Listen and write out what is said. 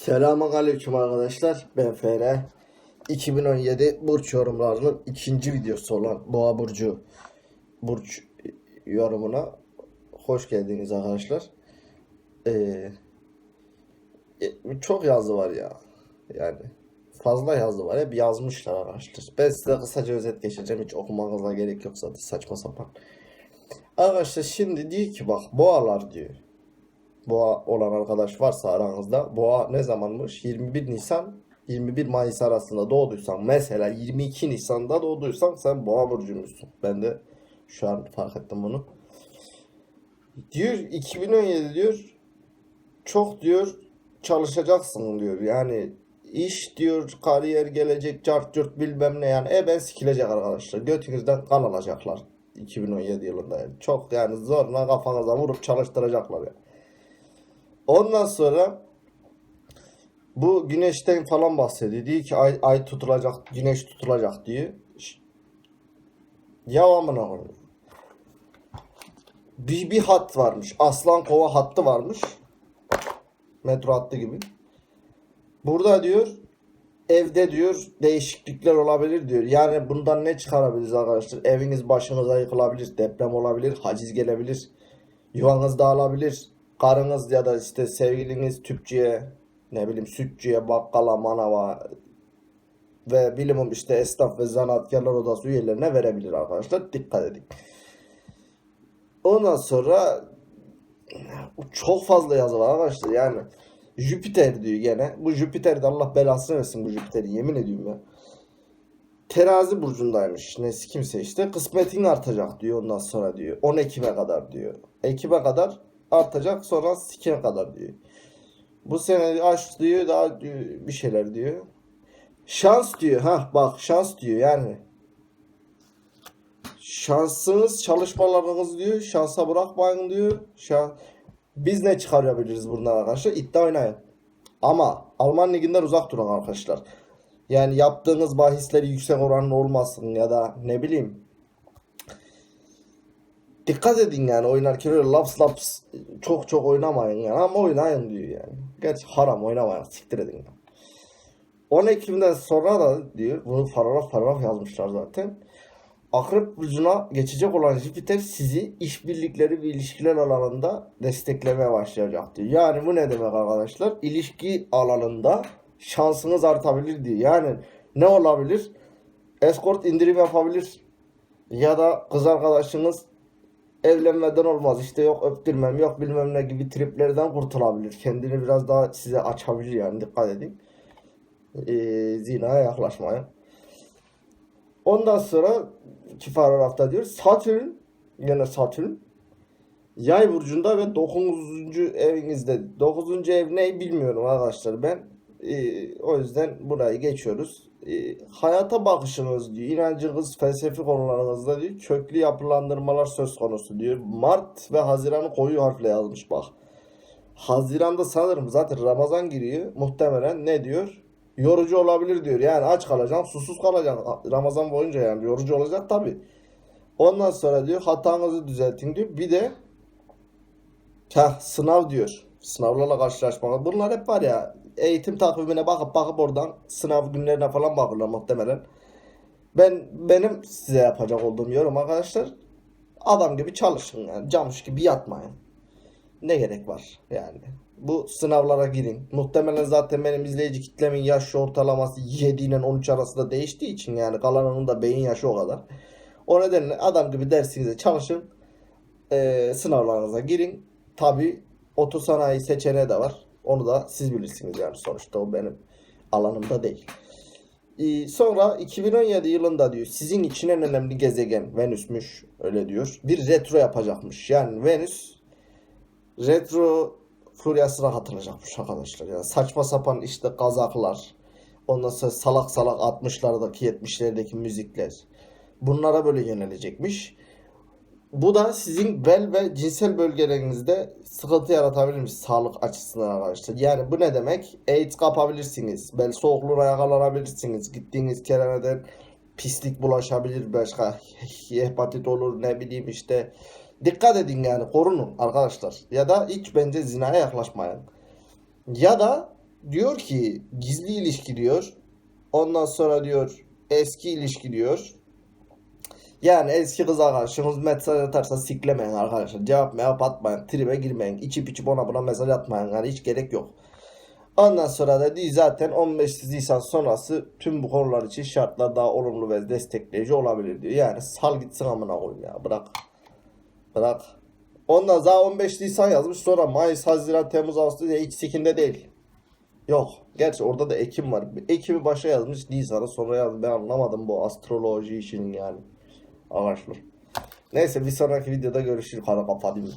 Selamun Aleyküm arkadaşlar. Ben FR. 2017 burç yorumlarının ikinci videosu olan Boğa Burcu burç yorumuna hoş geldiniz arkadaşlar. Ee, e, çok yazı var ya. Yani fazla yazı var. Hep yazmışlar arkadaşlar. Ben size kısaca özet geçeceğim. Hiç okumanıza gerek yok zaten saçma sapan. Arkadaşlar şimdi diyor ki bak boğalar diyor. Boğa olan arkadaş varsa aranızda boğa ne zamanmış? 21 Nisan 21 Mayıs arasında doğduysan mesela 22 Nisan'da doğduysan sen boğa burcumuzsun. Ben de şu an fark ettim bunu. Diyor 2017 diyor çok diyor çalışacaksın diyor. Yani iş diyor kariyer gelecek cart curt bilmem ne yani e ben sikilecek arkadaşlar. Götünüzden kan alacaklar 2017 yılında yani. Çok yani zorla kafanıza vurup çalıştıracaklar yani. Ondan sonra bu güneşten falan bahsediyor. Diyor ki ay, ay tutulacak, güneş tutulacak diyor. Ya amına. Bir, bir hat varmış. Aslan kova hattı varmış. Metro hattı gibi. Burada diyor evde diyor değişiklikler olabilir diyor. Yani bundan ne çıkarabiliriz arkadaşlar? Eviniz başınıza yıkılabilir, deprem olabilir, haciz gelebilir, yuvanız dağılabilir, karınız ya da işte sevgiliniz tüpçüye, ne bileyim sütçüye, bakkala, manava ve bilimum işte esnaf ve zanaatkarlar odası üyelerine verebilir arkadaşlar. Dikkat edin. Ondan sonra çok fazla yazı var arkadaşlar yani. Jüpiter diyor gene. Bu Jüpiter de Allah belasını versin bu Jüpiter'i yemin ediyorum ya. Terazi burcundaymış. Nesi kimse işte. Kısmetin artacak diyor ondan sonra diyor. 10 Ekim'e kadar diyor. Ekim'e kadar artacak sonra Sikim'e kadar diyor. Bu sene aşk diyor daha diyor, bir şeyler diyor. Şans diyor. ha bak şans diyor yani. Şansınız çalışmalarınız diyor. Şansa bırakmayın diyor. Şans... Biz ne çıkarabiliriz buradan arkadaşlar? İddia oynayın. Ama Alman liginden uzak durun arkadaşlar. Yani yaptığınız bahisleri yüksek oranlı olmasın ya da ne bileyim. Dikkat edin yani oynarken öyle laps laps çok çok oynamayın yani ama oynayın diyor yani. Gerçi haram oynamayın siktir edin. Yani. 10 Ekim'den sonra da diyor bunu paragraf paragraf yazmışlar zaten. Akrep burcuna geçecek olan Jüpiter sizi işbirlikleri ve ilişkiler alanında desteklemeye başlayacak diyor. Yani bu ne demek arkadaşlar? İlişki alanında şansınız artabilir diyor. Yani ne olabilir? Escort indirim yapabilir. Ya da kız arkadaşınız evlenmeden olmaz. İşte yok öptürmem yok bilmem ne gibi triplerden kurtulabilir. Kendini biraz daha size açabilir yani dikkat edin. Ee, zinaya yaklaşmayın. Ondan sonra iki paragrafta diyor Satürn yine Satürn Yay burcunda ve 9. evinizde. 9. ev ne bilmiyorum arkadaşlar ben. Ee, o yüzden burayı geçiyoruz. Ee, hayata bakışınız diyor. inancınız, felsefi konularınızda diyor. Köklü yapılandırmalar söz konusu diyor. Mart ve Haziran'ı koyu harfle yazmış bak. Haziran'da sanırım zaten Ramazan giriyor. Muhtemelen ne diyor? Yorucu olabilir diyor. Yani aç kalacaksın, susuz kalacaksın. Ramazan boyunca yani yorucu olacak tabi. Ondan sonra diyor hatanızı düzeltin diyor. Bir de Heh, sınav diyor. Sınavlarla karşılaşmak. Bunlar hep var ya eğitim takvimine bakıp bakıp oradan sınav günlerine falan bakırlar muhtemelen. Ben benim size yapacak olduğum yorum arkadaşlar adam gibi çalışın yani camış gibi yatmayın. Ne gerek var yani. Bu sınavlara girin. Muhtemelen zaten benim izleyici kitlemin yaş ortalaması 7 ile 13 arasında değiştiği için yani kalanının da beyin yaşı o kadar. O nedenle adam gibi dersinize çalışın. Ee, sınavlarınıza girin. Tabi otosanayi seçeneği de var. Onu da siz bilirsiniz yani sonuçta o benim alanımda değil. Ee, sonra 2017 yılında diyor sizin için en önemli gezegen Venüs'müş öyle diyor. Bir retro yapacakmış. Yani Venüs retro furyasına hatırlayacakmış arkadaşlar. Yani saçma sapan işte kazaklar. Ondan sonra salak salak 60'lardaki 70'lerdeki müzikler. Bunlara böyle yönelecekmiş. Bu da sizin bel ve cinsel bölgelerinizde sıkıntı yaratabilirmiş sağlık açısından arkadaşlar. Yani bu ne demek? AIDS kapabilirsiniz. Bel soğukluğuna yakalanabilirsiniz. Gittiğiniz kerhaneden pislik bulaşabilir. Başka hepatit olur ne bileyim işte. Dikkat edin yani korunun arkadaşlar. Ya da hiç bence zinaya yaklaşmayın. Ya da diyor ki gizli ilişki diyor. Ondan sonra diyor eski ilişki diyor. Yani eski kıza karşınız mesaj atarsa siklemeyin arkadaşlar. Cevap mevap atmayın. Tribe girmeyin. İçip içip ona buna mesaj atmayın. Yani hiç gerek yok. Ondan sonra da değil zaten 15 Nisan sonrası tüm bu konular için şartlar daha olumlu ve destekleyici olabilir diyor. Yani sal gitsin amına koyayım ya. Bırak. Bırak. Ondan daha 15 Nisan yazmış. Sonra Mayıs, Haziran, Temmuz, Ağustos hiç sikinde değil. Yok. Gerçi orada da Ekim var. Ekim'i başa yazmış. Nisan'ı sonra yazmış. Ben anlamadım bu astroloji işinin yani. Arkadaşlar. Neyse bir sonraki videoda görüşürüz. Hadi kapatayım.